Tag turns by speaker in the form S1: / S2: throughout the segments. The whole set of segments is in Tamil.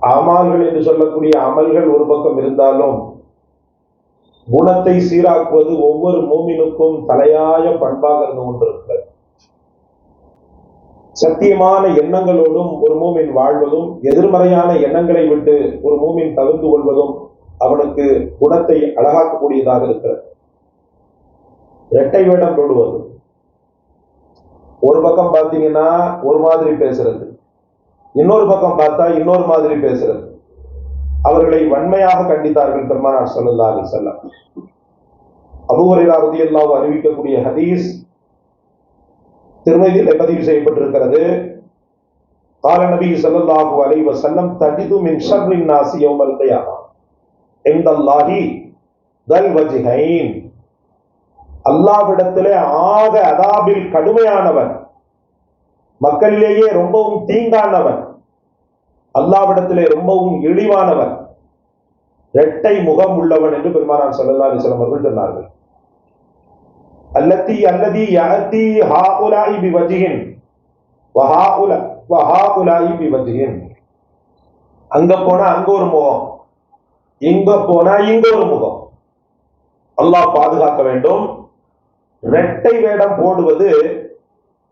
S1: அமால்கள் என்று சொல்லக்கூடிய அமல்கள் ஒரு பக்கம் இருந்தாலும் குணத்தை சீராக்குவது ஒவ்வொரு மூமினுக்கும் தலையாய பண்பாக இருந்து கொண்டிருக்கிறது. சத்தியமான எண்ணங்களோடும் ஒரு மூமின் வாழ்வதும் எதிர்மறையான எண்ணங்களை விட்டு ஒரு மூமின் தவிர்த்து கொள்வதும் அவனுக்கு குணத்தை அழகாக்கக்கூடியதாக இருக்கிறது. இரட்டை வேடம் போடுவது. ஒரு பக்கம் பார்த்தீங்கன்னா ஒரு மாதிரி பேசுறது. இன்னொரு பக்கம் பார்த்தா இன்னொரு மாதிரி பேசுறது. அவர்களை வன்மையாக கண்டித்தார்கள் பெருமானார் சல்லா அலி செல்லம் அபுவரையா உதயல்லாவு அறிவிக்கக்கூடிய ஹதீஸ் திருமதியில் பதிவு செய்யப்பட்டிருக்கிறது. கால நபி சல்லாஹூ அலை வசல்லம் தடிது மின் ஷர்ரின் நாசி யௌமல் கயாமா? எந்தல்லாஹி தல் வஜிஹைன். அல்லாவிடத்திலே ஆக அதாபில் கடுமையானவன் மக்களிலேயே ரொம்பவும் தீங்கானவன். அல்லாவிடத்திலே ரொம்பவும் இழிவானவன். இரட்டை முகம் உள்ளவன் என்று பெருமானார் ஸல்லல்லாஹு அலைஹி அவர்கள் சொன்னார்கள். அல்லத்தி அல்லதி யகத்தி ஹா உலாய் பி வஜிகின் வஹா உல வஹா உலாய் பி வஜிகின் அங்க போனா அங்க ஒரு முகம். இங்க போனா இங்க ஒரு முகம். அல்லாஹ் பாதுகாக்க வேண்டும். இரட்டை வேடம் போடுவது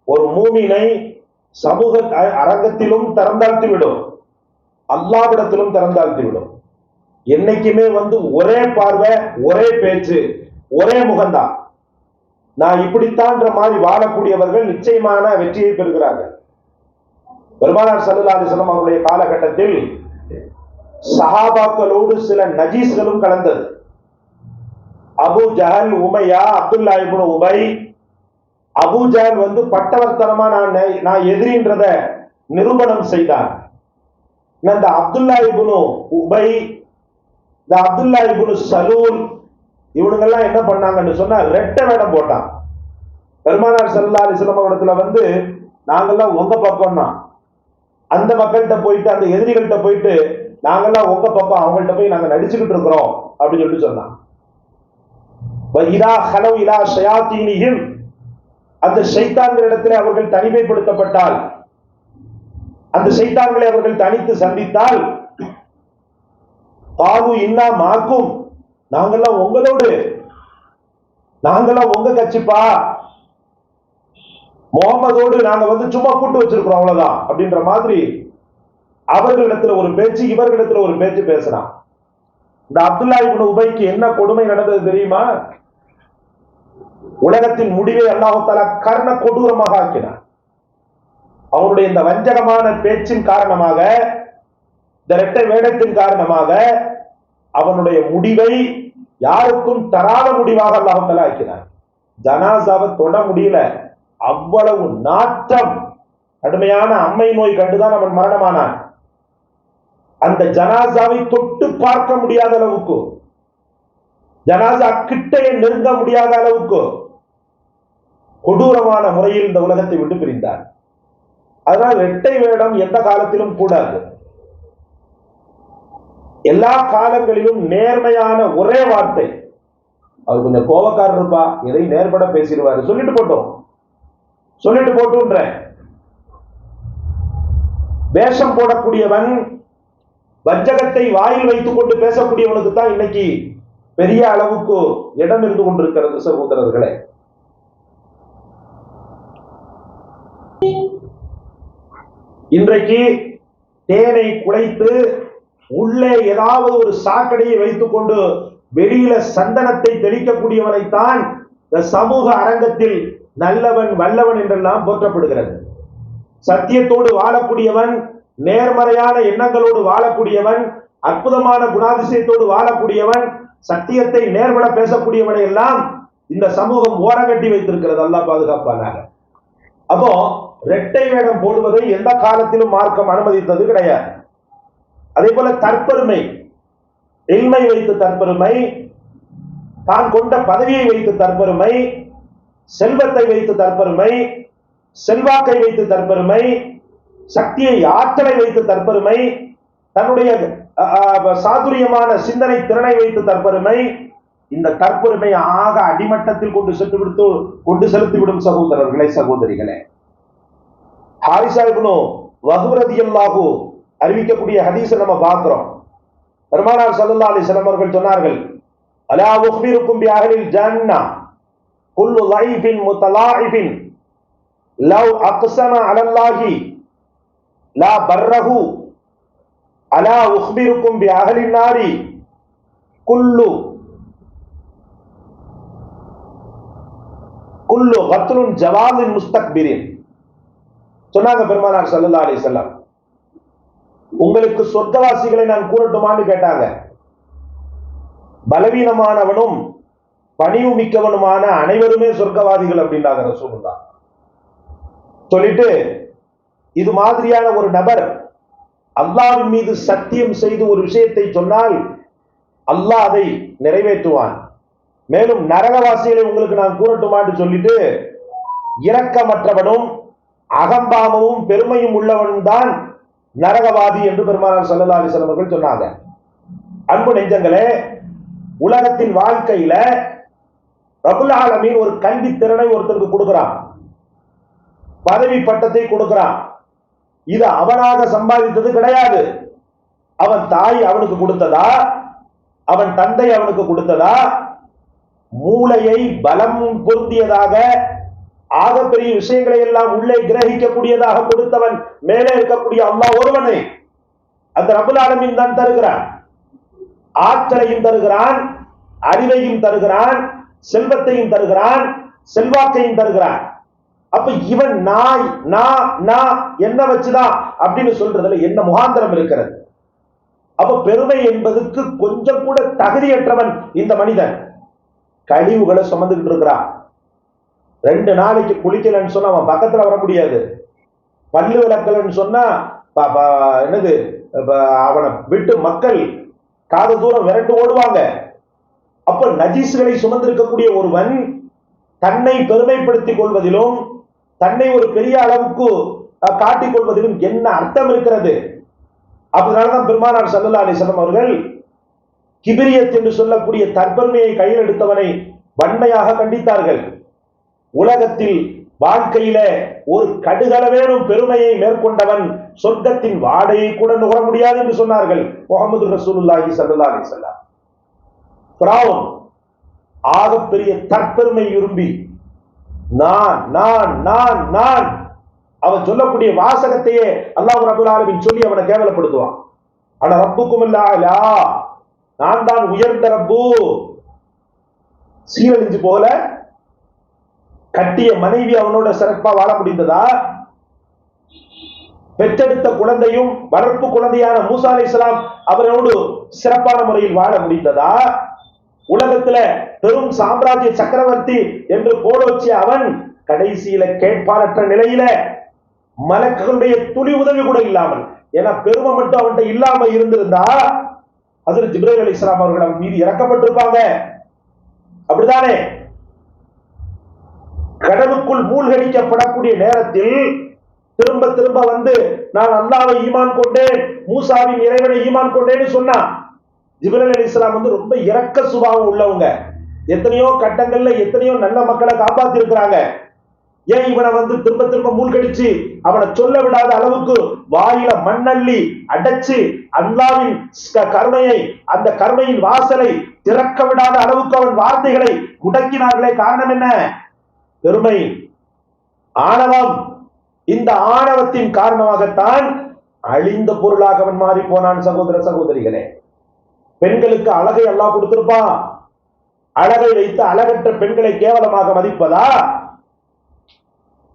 S1: ஒரு மூமினை சமூக அரங்கத்திலும் திறந்தாழ்த்தி விடும் அல்லாவிடத்திலும் திறந்தாழ்த்தி விடும் என்னைக்குமே வந்து ஒரே பார்வை ஒரே பேச்சு ஒரே முகம்தான். நான் இப்படித்தான்ற மாதிரி வாழக்கூடியவர்கள் நிச்சயமான வெற்றியை பெறுகிறார்கள். பெருமானார் சல்லல்லாஹு அலைஹி அவருடைய காலகட்டத்தில் சஹாபாக்களோடு சில நஜீஸ்களும் கலந்தது. அபு ஜஹல் உமையா அப்துல்லா இப்னு உபை அபுஜான் வந்து பட்டவர்த்தனமா நான் நான் எதிரின்றத நிரூபணம் செய்தான் இந்த அப்துல்லா இபுனு உபை இந்த அப்துல்லா இபுனு சலூல் இவனுங்கெல்லாம் என்ன பண்ணாங்கன்னு சொன்னா ரெட்டை வேடம் போட்டான். பெருமானார் ஸல்லல்லாஹு அலைஹி இடத்துல வந்து நாங்கெல்லாம் உங்க பக்கம்னா அந்த மக்கள்கிட்ட போயிட்டு அந்த எதிரிகள்கிட்ட போயிட்டு நாங்கெல்லாம் உங்க பக்கம் அவங்கள்ட்ட போய் நாங்க நடிச்சுக்கிட்டு இருக்கிறோம். அப்படின்னு சொல்லிட்டு சொன்னான். இதா ஹலோ இலா ஷயாத்தீனியும் அந்த ஷைத்தான்கள் இடத்திலே அவர்கள் தனிமைப்படுத்தப்பட்டால் அந்த ஷைத்தான்களை அவர்கள் தனித்து சந்தித்தால் பாகு இன்னா மாக்கும். நாங்கெல்லாம் உங்களோடு. நாங்கெல்லாம் உங்க கட்சிப்பா. முகமதோடு நாங்க வந்து சும்மா கூட்டு வச்சிருக்கிறோம் அவ்வளவுதான் அப்படின்ற மாதிரி அவர்களிடத்துல ஒரு பேச்சு இவர்களிடத்துல ஒரு பேச்சு பேசுறான் இந்த அப்துல்லா இப்னு உபைக்கு என்ன கொடுமை நடந்தது தெரியுமா? உலகத்தின் முடிவை அல்லாஹு கர்ண கொடூரமாக ஆக்கினார் அவனுடைய இந்த வஞ்சகமான பேச்சின் காரணமாக இந்த இரட்டை வேடத்தின் காரணமாக அவனுடைய முடிவை யாருக்கும் தராத முடிவாக அல்லாஹு ஆக்கினார் ஜனாசாவை தொட முடியல. அவ்வளவு நாட்டம் கடுமையான அம்மை நோய் கண்டுதான் அவன் மரணமானான். அந்த ஜனாசாவை தொட்டு பார்க்க முடியாத அளவுக்கு ஜனாசா கிட்டையை நெருங்க முடியாத அளவுக்கு கொடூரமான முறையில் இந்த உலகத்தை விட்டு பிரிந்தார். அதனால் இரட்டை வேடம் எந்த காலத்திலும் கூடாது. எல்லா காலங்களிலும் நேர்மையான ஒரே வார்த்தை. அவர் கொஞ்சம் கோபக்காரர் இருப்பா எதை நேர்பட பேசிடுவாரு. சொல்லிட்டு போட்டோம். சொல்லிட்டு போட்டுன்றேன். வேஷம் போடக்கூடியவன் வஞ்சகத்தை வாயில் வைத்துக் கொண்டு பேசக்கூடியவனுக்கு தான் இன்னைக்கு பெரிய அளவுக்கு இடம் இருந்து கொண்டிருக்கிறது சகோதரர்களே. இன்றைக்கு தேனை குடைத்து உள்ளே ஏதாவது ஒரு சாக்கடையை வைத்துக் கொண்டு வெளியில சந்தனத்தை தெளிக்கக்கூடியவனைத்தான் இந்த சமூக அரங்கத்தில் நல்லவன் வல்லவன் என்றெல்லாம் போற்றப்படுகிறது. சத்தியத்தோடு வாழக்கூடியவன் நேர்மறையான எண்ணங்களோடு வாழக்கூடியவன் அற்புதமான குணாதிசயத்தோடு வாழக்கூடியவன் சத்தியத்தை நேர்பட பேசக்கூடியவனை எல்லாம் இந்த சமூகம் ஓரங்கட்டி வைத்திருக்கிறது. அல்லாஹ் பாதுகாப்பானாக. அப்போ ரெட்டை வேடம் போடுவதை எந்த காலத்திலும் மார்க்கம் அனுமதித்தது கிடையாது. அதே போல தற்பெருமை. எண்மை வைத்து தற்பெருமை தான் கொண்ட பதவியை வைத்து தற்பெருமை செல்வத்தை வைத்து தற்பெருமை செல்வாக்கை வைத்து தற்பெருமை சக்தியை ஆற்றலை வைத்து தற்பெருமை தன்னுடைய சாதுரியமான சிந்தனை திறனை வைத்து தற்பெருமை இந்த தற்பெருமை ஆக அடிமட்டத்தில் கொண்டு சென்று விடுத்து கொண்டு செலுத்திவிடும் சகோதரர்களே சகோதரிகளே. ஹாரிசா வகுரதியல்லாகு அறிவிக்கக்கூடிய ஹதீஸை நம்ம பார்க்கிறோம். பெருமானார் சல்லா அலிஸ்லாம் அவர்கள் சொன்னார்கள் அலா உஹ்பிருக்கும் பியாகலில் ஜன்னா குல்லு லைஃபின் முத்தலாஹிபின் லவ் அக்ஸம அலல்லாஹி லா பர்ரஹு அலா உஹ்பிருக்கும் பி அகலின் நாரி குல்லு. குல்லு கத்லுன் ஜவாலின் முஸ்தக்பிரின். சொன்னாங்க பெருமானார் சல்லா அலி செல்லம் உங்களுக்கு சொர்க்கவாசிகளை நான் கூறட்டுமான்னு கேட்டாங்க. பலவீனமானவனும் பணிவு மிக்கவனுமான அனைவருமே சொர்க்கவாதிகள் அப்படின்னாங்க ரசூலுல்லா சொல்லிட்டு இது மாதிரியான ஒரு நபர் அல்லாவின் மீது சத்தியம் செய்து ஒரு விஷயத்தை சொன்னால் அல்லாஹ் அதை நிறைவேற்றுவான். மேலும் நரகவாசிகளை உங்களுக்கு நான் கூறட்டுமான்னு சொல்லிட்டு இரக்கமற்றவனும் அகம்பாமவும் பெருமையும் உள்ளவனும் தான் நரகவாதி என்று பெருமானார் சல்லா அலிஸ்லாம் அவர்கள் சொன்னாங்க. அன்பு நெஞ்சங்களே உலகத்தின் வாழ்க்கையில ரபுல் ஆலமின் ஒரு கல்வி திறனை ஒருத்தருக்கு கொடுக்கிறான். பதவி பட்டத்தை கொடுக்கிறான். இது அவனாக சம்பாதித்தது கிடையாது. அவன் தாய் அவனுக்கு கொடுத்ததா? அவன் தந்தை அவனுக்கு கொடுத்ததா? மூளையை பலம் பொருந்தியதாக ஆகப்பெரிய விஷயங்களை எல்லாம் உள்ளே கிரகிக்கக்கூடியதாக கொடுத்தவன் மேலே இருக்கக்கூடிய அம்மா ஒருவனை. அந்த ரபுலாலமின் தான் தருகிறான். ஆற்றலையும் தருகிறான் அறிவையும் தருகிறான் செல்வத்தையும் தருகிறான் செல்வாக்கையும் தருகிறான். அப்ப இவன் நாய் நா நா என்ன வச்சுதான் அப்படின்னு சொல்றதுல என்ன முகாந்திரம் இருக்கிறது? அப்ப பெருமை என்பதுக்கு கொஞ்சம் கூட தகுதியற்றவன் இந்த மனிதன். கழிவுகளை சுமந்துகிட்டு இருக்கிறான். ரெண்டு நாளைக்கு குளிக்கலன்னு சொன்னா அவன் பக்கத்துல வர முடியாது. பல்லு விளக்கலன்னு சொன்னா என்னது அவனை விட்டு மக்கள் காது தூரம் விரட்டு ஓடுவாங்க. அப்ப நஜீஸ்களை சுமந்திருக்கக்கூடிய ஒருவன் தன்னை பெருமைப்படுத்திக் கொள்வதிலும் தன்னை ஒரு பெரிய அளவுக்கு காட்டிக் கொள்வதிலும் என்ன அர்த்தம் இருக்கிறது? அதனாலதான் பெருமானார் சல்லா அலிசல்லம் அவர்கள் கிபிரியத் என்று சொல்லக்கூடிய தற்பன்மையை கையில் எடுத்தவனை வன்மையாக கண்டித்தார்கள். உலகத்தில் வாழ்க்கையில ஒரு கடுகளவேனும் பெருமையை மேற்கொண்டவன் சொர்க்கத்தின் வாடையை கூட நுகர முடியாது என்று சொன்னார்கள் முகமது ரசூலுல்லாஹி சல்லா அலிசல்லாம் ஆகப்பெரிய தற்பெருமை விரும்பி நான் நான் நான் நான். அவன் சொல்லக்கூடிய வாசகத்தையே அல்லாஹ் ரபுல் ஆலமின் சொல்லி அவனை கேவலப்படுத்துவான். ஆனா ரப்புக்கும் இல்லா நான் தான் உயர்ந்த ரப்பு. சீரழிஞ்சு போல கட்டிய மனைவி அவனோட சிறப்பா வாழ முடிந்ததா? பெற்றெடுத்த குழந்தையும் வளர்ப்பு குழந்தையான மூசா அலி இஸ்லாம் அவரோடு சிறப்பான முறையில் வாழ முடிந்ததா? உலகத்துல பெரும் சாம்ராஜ்ய சக்கரவர்த்தி என்று போடோச்சிய அவன் கடைசியில கேட்பாரற்ற நிலையில மலக்குடைய துளி உதவி கூட இல்லாமல் ஏன்னா பெருமை மட்டும் அவன்கிட்ட இல்லாம இருந்திருந்தா அதில் ஜிப்ரேல் அலி இஸ்லாம் அவர்கள் அவன் மீது இறக்கப்பட்டிருப்பாங்க. அப்படிதானே கடவுக்குள் மூழ்கடிக்கப்படக்கூடிய நேரத்தில் திரும்ப திரும்ப வந்து நான் அல்லாவை ஈமான் கொண்டேன் மூசாவின் இறைவனை ஈமான் கொண்டேன்னு சொன்னான். ஜிப்ரல் அலி இஸ்லாம் வந்து ரொம்ப இறக்க சுபாவம் உள்ளவங்க. எத்தனையோ கட்டங்கள்ல எத்தனையோ நல்ல மக்களை காப்பாத்தி இருக்கிறாங்க ஏன் இவனை வந்து திரும்ப திரும்ப மூழ்கடிச்சு அவனை சொல்ல விடாத அளவுக்கு வாயில மண்ணள்ளி அடைச்சு அல்லாவின் கருணையை அந்த கருணையின் வாசலை திறக்க விடாத அளவுக்கு அவன் வார்த்தைகளை முடக்கினார்களே காரணம் என்ன? பெருமை. ஆணவம். இந்த ஆணவத்தின் காரணமாகத்தான் அழிந்த பொருளாக அவன் மாறி போனான் சகோதர சகோதரிகளே. பெண்களுக்கு அழகை அல்லாஹ் கொடுத்திருப்பான் அழகை வைத்து அழகற்ற பெண்களை கேவலமாக மதிப்பதா?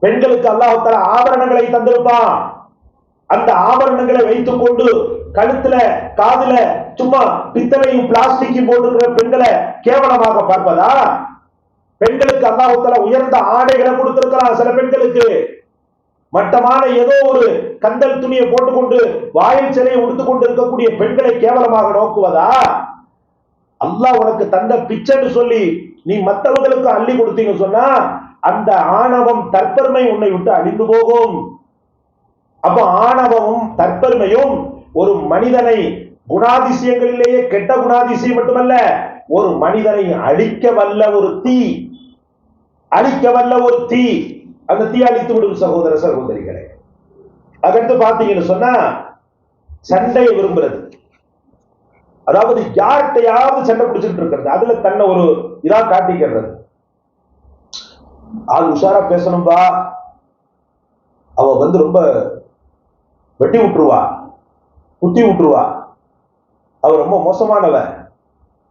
S1: பெண்களுக்கு அல்லாஹால ஆபரணங்களை தந்திருப்பான் அந்த ஆபரணங்களை வைத்துக் கொண்டு கழுத்துல காதுல சும்மா பித்தளையும் பிளாஸ்டிக்கும் போட்டுக்கிற பெண்களை கேவலமாக பார்ப்பதா? பெண்களுக்கு அல்லாஹால உயர்ந்த ஆடைகளை கொடுத்திருக்கிறான் சில பெண்களுக்கு. மட்டமான ஏதோ ஒரு கந்தல் துணியை போட்டுக்கொண்டு வாயில் சிலையை உடுத்துக் கொண்டு இருக்கக்கூடிய பெண்களை கேவலமாக நோக்குவதா? அல்லாஹ் உனக்கு தந்த பிச்சைன்னு சொல்லி நீ மற்றவர்களுக்கு அள்ளி கொடுத்தீங்கன்னு சொன்னா அந்த ஆணவம் தற்பெருமை உன்னை விட்டு அழிந்து போகும். அப்ப ஆணவமும் தற்பெருமையும் ஒரு மனிதனை குணாதிசயங்களிலேயே கெட்ட குணாதிசயம் மட்டுமல்ல ஒரு மனிதனை அழிக்க வல்ல ஒரு தீ அழிக்க வல்ல ஒரு தீ. அந்த தீ அழித்து விடும் சகோதர சகோதரிகளை. அதற்கு பார்த்தீங்கன்னு சொன்னா சண்டையை விரும்புறது. அதாவது யார்கிட்டயாவது சண்டை பிடிச்சிட்டு இருக்கிறது அதுல தன்னை ஒரு இதா காட்டிக்கிறது. ஆள் உஷாரா பேசணும்பா. அவ வந்து ரொம்ப வெட்டி விட்டுருவா. குத்தி விட்டுருவா. அவ ரொம்ப மோசமானவ.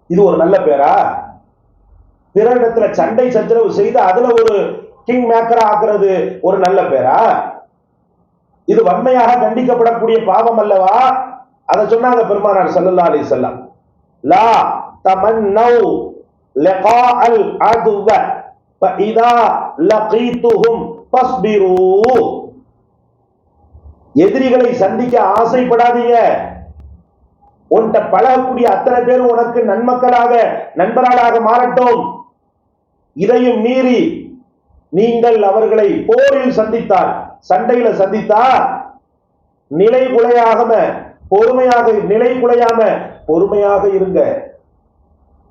S1: இது ஒரு நல்ல பேரா? பிறரிடத்துல சண்டை சச்சரவு செய்து அதுல ஒரு கிங் மேக்கரா ஆக்குறது ஒரு நல்ல பேரா? இது வன்மையாக கண்டிக்கப்படக்கூடிய பாவம் அல்லவா? அதை சொன்னாங்க பெருமானார் சல்லல்லா அலி செல்லம் லா தமன்னவ் லகா அல் அதுவ ஃபஇதா லகீதுஹும் ஃபஸ்பிரு. எதிரிகளை சந்திக்க ஆசைப்படாதீங்க. உன்கிட்ட பழகக்கூடிய அத்தனை பேரும் உனக்கு நன்மக்களாக நண்பர்களாக மாறட்டும். இதையும் மீறி நீங்கள் அவர்களை போரில் சந்தித்தால் சண்டையில சந்தித்தா நிலை குலையாகாம பொறுமையாக நிலை குலையாம பொறுமையாக இருங்க.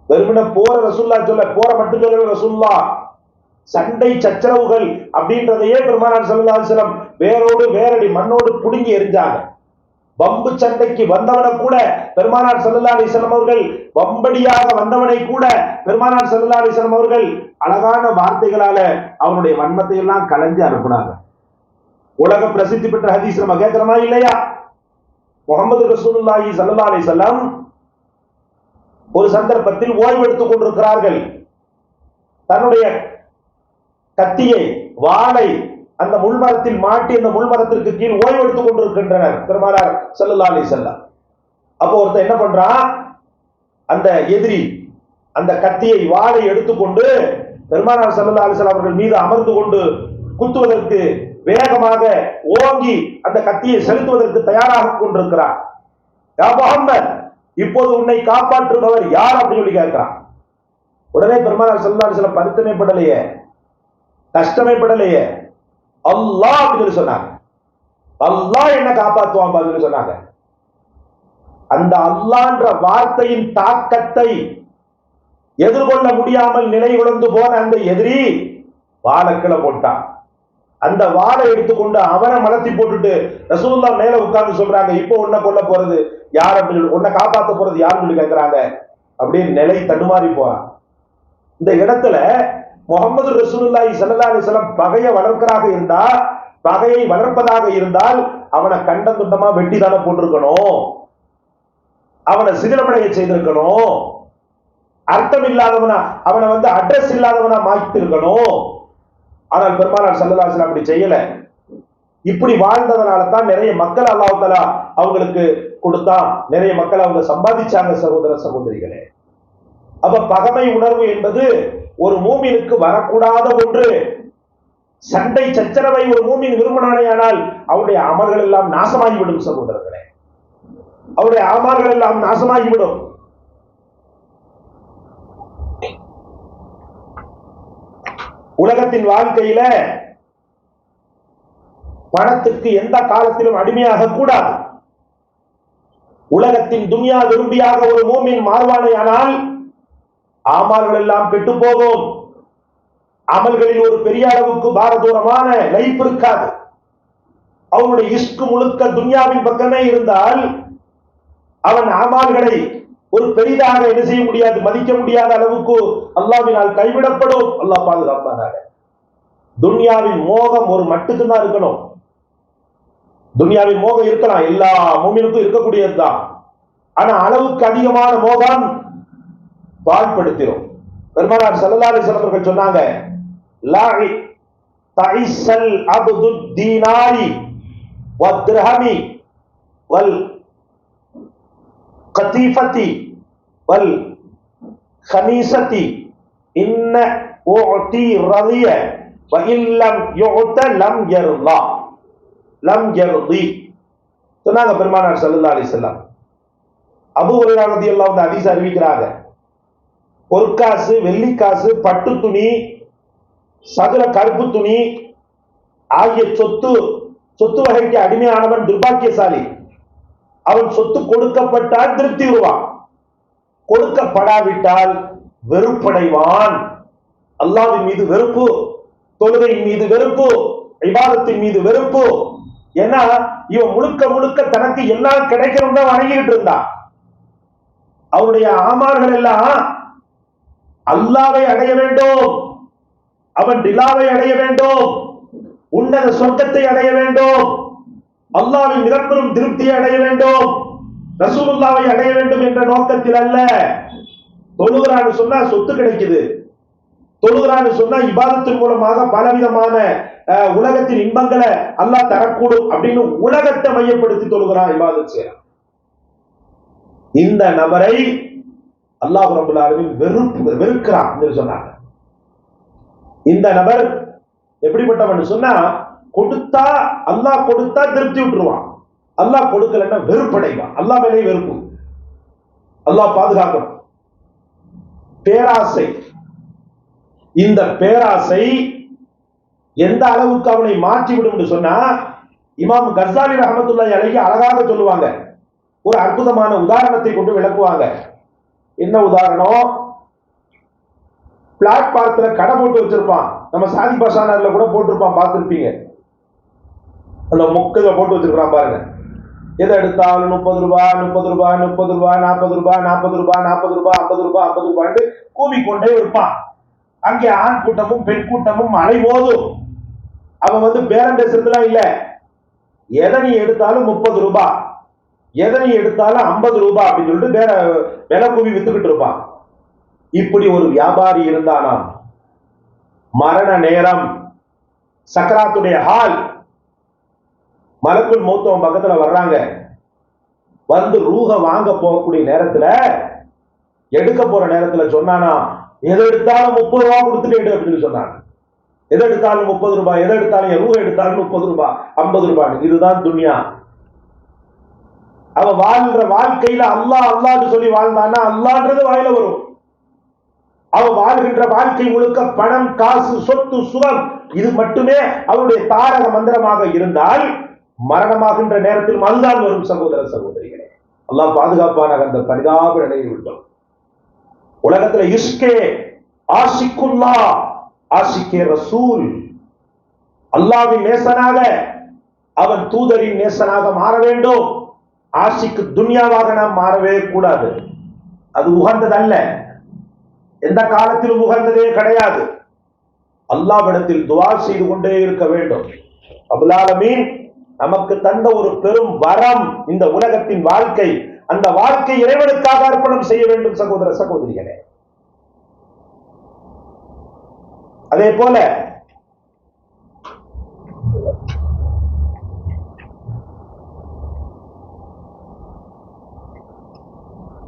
S1: வெறுமன போற ரசுல்லா சொல்ல போற மட்டும் சொல்ல ரசுல்லா சண்டை சச்சரவுகள் அப்படின்றதையே பெருமானார் சல்லா செல்லம் வேரோடு வேரடி மண்ணோடு புடுங்கி எரிஞ்சாங்க. வம்பு சண்டைக்கு வந்தவனை கூட பெருமானார் செல்லல்லா அலைஹி அவர்கள் வம்படியாக வந்தவனை கூட பெருமானார் செல்லல்லா அலைஹி அவர்கள் அழகான வார்த்தைகளால அவனுடைய வன்மத்தை எல்லாம் கலைஞ்சு அனுப்புனாங்க. உலக பிரசித்தி பெற்ற ஹதீஸ் நம்ம கேட்கிறோமா இல்லையா? முகமது ரசூலுல்லாஹி சல்லா அலைஹி ஒரு சந்தர்ப்பத்தில் ஓய்வு எடுத்துக் கொண்டிருக்கிறார்கள். தன்னுடைய கத்தியை வாளை அந்த முள்மரத்தில் மாட்டி அந்த முள்மரத்திற்கு கீழ் ஓய்வு எடுத்துக் கொண்டிருக்கின்றனர். பெருமானார் செல்லல்லா அலி செல்லா அப்போ ஒருத்தர் என்ன பண்றான் அந்த எதிரி அந்த கத்தியை வாளை எடுத்துக்கொண்டு பெருமானார் செல்லல்லா அலைஹி அவர்கள் மீது அமர்ந்து கொண்டு குத்துவதற்கு வேகமாக ஓங்கி அந்த கத்தியை செலுத்துவதற்கு தயாராக கொண்டிருக்கிறார். யா முஹம்மத் இப்போது உன்னை காப்பாற்றுபவர் யார் அப்படின்னு சொல்லி கேட்கிறான். உடனே பெருமானார் செல்லல்லா அலைஹி வஸல்லம் பருத்தமே படலையே. கஷ்டமே படலையே. அல்லாஹ் அப்படின்னு சொன்னாங்க. அல்லாஹ் என்ன காப்பாற்றுவான் அப்படின்னு சொன்னாங்க. அந்த அல்லான்ற வார்த்தையின் தாக்கத்தை எதிர்கொள்ள முடியாமல் நிலை உழந்து போன அந்த எதிரி வாழக்கிளை போட்டான். அந்த வாழை எடுத்துக்கொண்டு அவனை மலர்த்தி போட்டுட்டு ரசூல்லா மேல உட்கார்ந்து சொல்றாங்க இப்போ உன்னை கொல்ல போறது யார் அப்படின்னு சொல்லி உன்னை காப்பாத்த போறது யாருன்னு சொல்லி கேட்கிறாங்க அப்படின்னு நிலை தடுமாறி போறான். இந்த இடத்துல முகமது ரசூலுல்லாஹி சல்லா அலிஸ்லாம் பகையை வளர்க்கிறாக இருந்தா பகையை வளர்ப்பதாக இருந்தால் அவனை கண்டம் துண்டமா வெட்டி தானே போட்டிருக்கணும். அவனை சிதிலமடைய செய்திருக்கணும். அர்த்தம் இல்லாதவனா அவனை வந்து அட்ரஸ் இல்லாதவனா மாத்திருக்கணும் ஆனால் பெருமானார் சல்லா அலிஸ்லாம் அப்படி செய்யல. இப்படி வாழ்ந்ததனால தான் நிறைய மக்கள் அல்லாஹ் அவங்களுக்கு கொடுத்தான். நிறைய மக்கள் அவங்க சம்பாதிச்சாங்க சகோதர சகோதரிகளே. அப்ப பகமை உணர்வு என்பது ஒரு மூமினுக்கு வரக்கூடாத ஒன்று. சண்டை சச்சரவை ஒரு மூமின் விரும்பினானேயானால் அவருடைய அமல்கள் எல்லாம் நாசமாகிவிடும் சகோதரர்களே. அவருடைய அமல்கள் எல்லாம் நாசமாகிவிடும். உலகத்தின் வாழ்க்கையில பணத்துக்கு எந்த காலத்திலும் அடிமையாக கூடாது. உலகத்தின் துன்யா விரும்பியாக ஒரு மூமின் மாறுவானேயானால் ஆமால்கள் எல்லாம் கெட்டு போகும் அமல்களில் ஒரு பெரிய அளவுக்கு பாரதூரமான லைஃப் இருக்காது. அவனுடைய இஷ்கு முழுக்க துன்யாவின் பக்கமே இருந்தால் அவன் ஆமால்களை ஒரு பெரிதாக என்ன செய்ய முடியாது மதிக்க முடியாத அளவுக்கு அல்லாவினால் கைவிடப்படும். அல்லாஹ் பாதுகாப்பானாக. துன்யாவின் மோகம் ஒரு மட்டுக்கு தான் இருக்கணும். துன்யாவின் மோகம் இருக்கலாம் எல்லா மூமினுக்கும் இருக்கக்கூடியதுதான். ஆனா அளவுக்கு அதிகமான மோகம் பாழ்படுத்திடும் பெருமானார் சல்லல்லாஹி அவர்கள் சொன்னாங்க லாஹி தைசல் அப்து வத்ரஹமி வல் கதீஃபதி வல் கமீசதி இன்ன உஅதி ரலிய வ இல்லம் யுஅத லம் யர்லா லம் யர்தி. சொன்னாங்க பெருமானார் சல்லல்லாஹு அலைஹி வஸல்லம். அபூ எல்லாம் வந்து அதிச அறிவிக்கிறாங்க. பொற்காசு வெள்ளிக்காசு பட்டு துணி சதுர கருப்பு துணி ஆகிய சொத்து சொத்து வகைக்கு அடிமையானவன் துர்பாக்கியசாலி. அவன் சொத்து கொடுக்கப்பட்டால் திருப்தி உருவான் கொடுக்கப்படாவிட்டால் வெறுப்படைவான். அல்லாவின் மீது வெறுப்பு தொழுகையின் மீது வெறுப்பு விவாதத்தின் மீது வெறுப்பு. ஏன்னா இவன் முழுக்க முழுக்க தனக்கு எல்லாம் கிடைக்கணும் தான் வணங்கிட்டு இருந்தான். அவருடைய ஆமார்கள் எல்லாம் அல்லாவை அடைய வேண்டும். அவன் டிலாவை அடைய வேண்டும். உன்னத சொர்க்கத்தை அடைய வேண்டும். அல்லாவின் மிகப்பெரும் திருப்தியை அடைய வேண்டும். ரசூலுல்லாவை அடைய வேண்டும் என்ற நோக்கத்தில் அல்ல. தொழுகிறான்னு சொன்னா சொத்து கிடைக்குது. தொழுகிறான்னு சொன்னா இபாதத்தின் மூலமாக பலவிதமான அஹ், உலகத்தின் இன்பங்களை அல்லாஹ் தரக்கூடும் அப்படின்னு உலகத்தை மையப்படுத்தி தொழுகிறான் இபாதத் செய்யறான். இந்த நபரை அல்லாஹ் ரபுல் ஆலமீன் வெறுப்பு வெறுக்கிறான் சொன்னாங்க. இந்த நபர் எப்படிப்பட்டவன் சொன்னா கொடுத்தா அல்லாஹ் கொடுத்தா திருப்தி விட்டுருவான். அல்லாஹ் கொடுக்கலன்னா வெறுப்படைவான். அல்லாஹ் மேலே வெறுப்பு. அல்லாஹ் பாதுகாக்கணும். பேராசை. இந்த பேராசை எந்த அளவுக்கு அவனை மாற்றிவிடும் என்று சொன்னா இமாம் கசாலி ரஹமத்துல்லா அழகி அழகாக சொல்லுவாங்க. ஒரு அற்புதமான உதாரணத்தை கொண்டு விளக்குவாங்க. என்ன உதாரணம்? பிளாட்பாரத்துல கடை போட்டு வச்சிருப்பான். நம்ம சாதி பசானர்ல கூட போட்டிருப்பான் பார்த்துருப்பீங்க. அந்த முக்கத போட்டு வச்சிருக்கான் பாருங்க. எதை எடுத்தாலும் முப்பது ரூபாய் முப்பது ரூபாய் முப்பது ரூபாய் நாற்பது ரூபாய் நாற்பது ரூபாய் நாற்பது ரூபாய் ஐம்பது ரூபாய் ஐம்பது ரூபான்னு கூவிக்கொண்டே இருப்பான். அங்கே ஆண் கூட்டமும் பெண் கூட்டமும் அலைமோதும் அவன் வந்து பேரம் பேசுறதுலாம் இல்ல. எதை நீ எடுத்தாலும் முப்பது ரூபாய் எதனை எடுத்தாலும் ஐம்பது ரூபாய் அப்படின்னு சொல்லிட்டு வேற விலை கூவி வித்துக்கிட்டு இருப்பான். இப்படி ஒரு வியாபாரி இருந்தானாம். மரண நேரம். சக்கராத்துடைய ஹால். மலக்குள் மூத்தவன் பக்கத்துல வர்றாங்க. வந்து ரூக வாங்க போகக்கூடிய நேரத்துல எடுக்க போற நேரத்துல சொன்னானா எதை எடுத்தாலும் முப்பது ரூபாய் கொடுத்துட்டு அப்படின்னு சொன்னாங்க எதை எடுத்தாலும் முப்பது ரூபாய் எதை எடுத்தாலும் என் எடுத்தாலும் முப்பது ரூபாய் ஐம்பது ரூபாய் இதுதான் துன்யா. அவ வாழ்ற வாழ்க்கையில அல்லாஹ் அல்லாஹ்னு சொல்லி வாழ்ந்தான்னா அல்லான்றது வாயில வரும். அவ வாழ்கின்ற வாழ்க்கை முழுக்க பணம் காசு சொத்து சுகம் இது மட்டுமே அவருடைய தாரக மந்திரமாக இருந்தால் மரணமாகின்ற நேரத்தில் அதுதான் வரும் சகோதர சகோதரிகளே. அல்லாஹ் பாதுகாப்பான அந்த பரிதாப நிலையில் உள்ளோம் உலகத்துல இஸ்கே ஆசிக்குல்லா ஆசிக்கே ரசூல். அல்லாவின் நேசனாக அவன் தூதரின் நேசனாக மாற வேண்டும். ஆசிக்கு துன்யாவாக நாம் மாறவே கூடாது. அது உகந்ததல்ல. எந்த காலத்திலும் உகந்ததே கிடையாது. அல்லாவிடத்தில் துவா செய்து கொண்டே இருக்க வேண்டும். அபுலாலமீன் நமக்கு தந்த ஒரு பெரும் வரம் இந்த உலகத்தின் வாழ்க்கை. அந்த வாழ்க்கை இறைவனுக்காக அர்ப்பணம் செய்ய வேண்டும் சகோதர சகோதரிகளே. அதே போல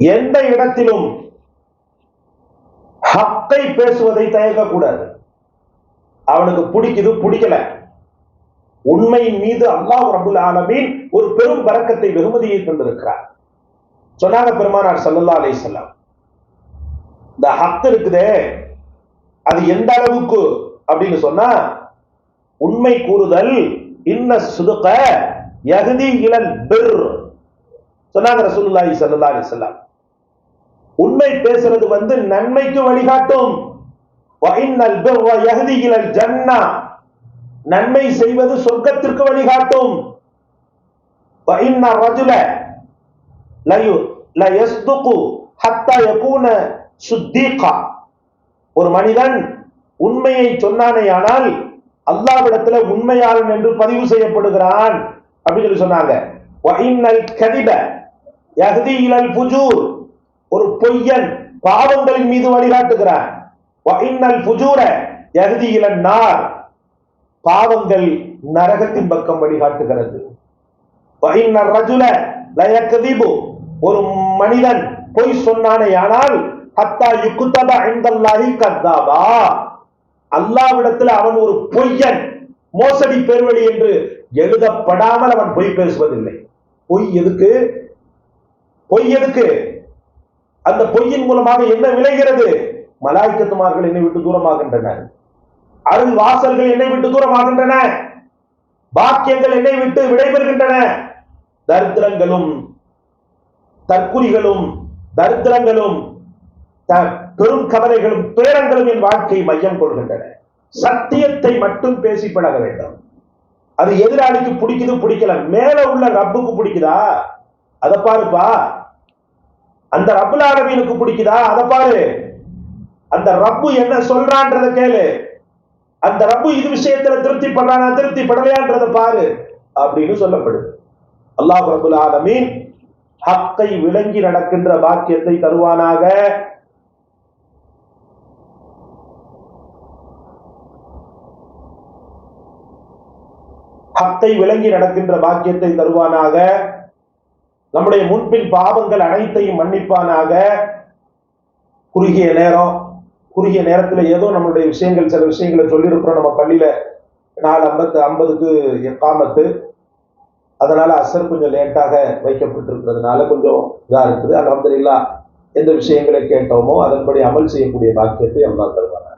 S1: எந்த இடத்திலும் ஹக்கை பேசுவதை தயங்கக்கூடாது அவனுக்கு பிடிக்குது பிடிக்கல. உண்மையின் மீது அல்லாஹ் ரபுல் ஆலமீன் ஒரு பெரும் பறக்கத்தை வெகுமதியை தந்திருக்கிறார். சொன்னாங்க பெருமானார் சல்லல்லா அலை செல்லம் இந்த ஹக் இருக்குதே அது எந்த அளவுக்கு அப்படின்னு சொன்னா உண்மை கூறுதல் இன்ன சுதுக்க யஹ்தி இளன் பெர். சொன்னாங்க ரசூலுல்லாஹி சல்லா அலி சொல்லாம் உண்மை பேசுறது வந்து நன்மைக்கு வழிகாட்டும். ஜன்னா. நன்மை செய்வது சொர்க்கத்திற்கு வழிகாட்டும். ஒரு மனிதன் உண்மையை சொன்னானேயானால் அல்லாவிடத்துல உண்மையாளன் என்று பதிவு செய்யப்படுகிறான் அப்படின்னு சொல்லி சொன்னாங்க. ஒரு பொய்யன் பாவங்களின் மீது வழிகாட்டுகிறான் பாவங்கள் நரகத்தின் பக்கம் வழிகாட்டுகிறது. ரஜுல ஒரு மனிதன் பொய் சொன்னானேயானால் ஹத்தா யுக்குத்தப இந்தல்லாஹி கத்தாபா. அல்லாவிடத்தில் அவன் ஒரு பொய்யன் மோசடி பெருவழி என்று எழுதப்படாமல் அவன் பொய் பேசுவதில்லை. பொய் எதுக்கு? பொய் எதுக்கு? அந்த பொய்யின் மூலமாக என்ன விளைகிறது? மலாய்க்கத்துமார்கள் என்னை விட்டு தூரமாகின்றன. அருள் வாசல்கள் என்னை விட்டு தூரமாகின்றன. பாக்கியங்கள் என்னை விட்டு விடைபெறுகின்றன. தரித்திரங்களும் தற்குறிகளும் தரித்திரங்களும் பெரும் கவலைகளும் துயரங்களும் என் வாழ்க்கையை மையம் கொள்கின்றன. சத்தியத்தை மட்டும் பேசி பழக வேண்டும். அது எதிராளிக்கு பிடிக்குது பிடிக்கல. மேல உள்ள ரப்புக்கு பிடிக்குதா? அதை பாருப்பா. அந்த ரப்புல் ஆலமீனுக்கு பிடிக்குதா? அதை பாரு. அந்த ரப்பு என்ன சொல்றான்றத கேளு. அந்த ரப்பு இது விஷயத்துல திருப்தி பண்றானா திருப்தி படலையான்றத பாரு அப்படின்னு சொல்லப்படுது. அல்லாஹ் ரபுல் ஆலமீன் ஹக்கை விளங்கி நடக்கின்ற பாக்கியத்தை தருவானாக. ஹக்கை விளங்கி நடக்கின்ற பாக்கியத்தை தருவானாக. நம்முடைய முன்பின் பாவங்கள் அனைத்தையும் மன்னிப்பானாக. குறுகிய நேரம் குறுகிய நேரத்துல ஏதோ நம்மளுடைய விஷயங்கள் சில விஷயங்களை சொல்லியிருக்கிறோம் நம்ம பள்ளியில. நாலு ஐம்பத்து ஐம்பதுக்கு எக்காமத்து. அதனால அசர் கொஞ்சம் லேட்டாக வைக்கப்பட்டிருக்கிறதுனால கொஞ்சம் இதாக இருக்குது. அலமதுல்லா எந்த விஷயங்களை கேட்டோமோ அதன்படி அமல் செய்யக்கூடிய பாக்கியத்தை எல்லாம் தருவாங்க